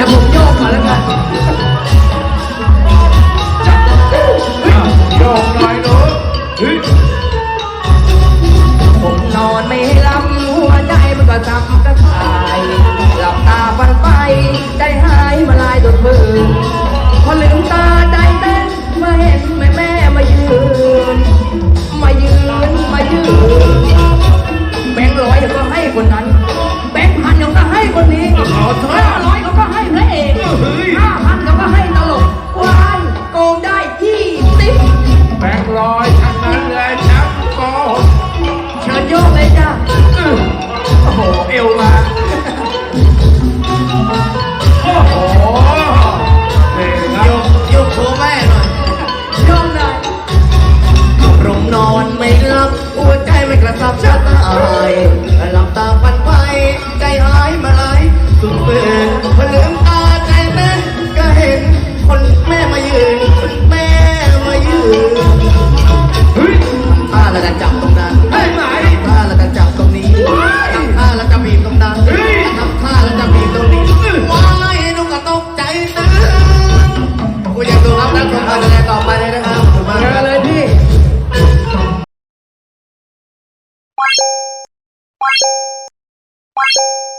ดี๋ยวผมโยกก่อนแล้วกัน ลอยทั้งนั้นเลยช้ำโกเชิญโยกเลยจ้ะโอ้โหเอวมาโอ้โหยครัยกโชว์แม่น่อยโยกหน่อยผมนอนไม่หลับหัวใจไม่กระสับกระตาย Thank you.